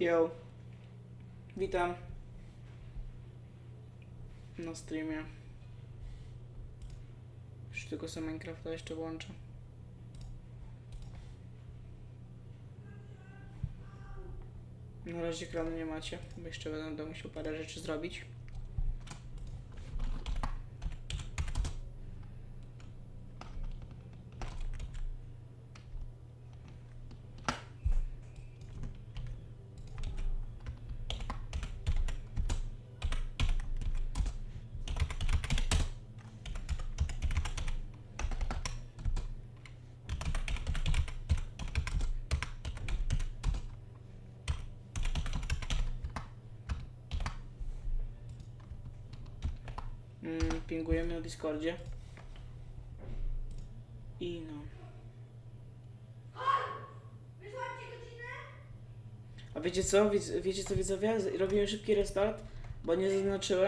Yo. Witam. Na streamie. Już tylko sobie Minecrafta jeszcze włączę. Na razie ekranu nie macie, bo jeszcze będę musiał parę rzeczy zrobić. Mm, pingujemy na Discordzie. I no. A wiecie co? Wiecie, wiecie co widzowie? Robimy szybki restart, bo nie zaznaczyłem.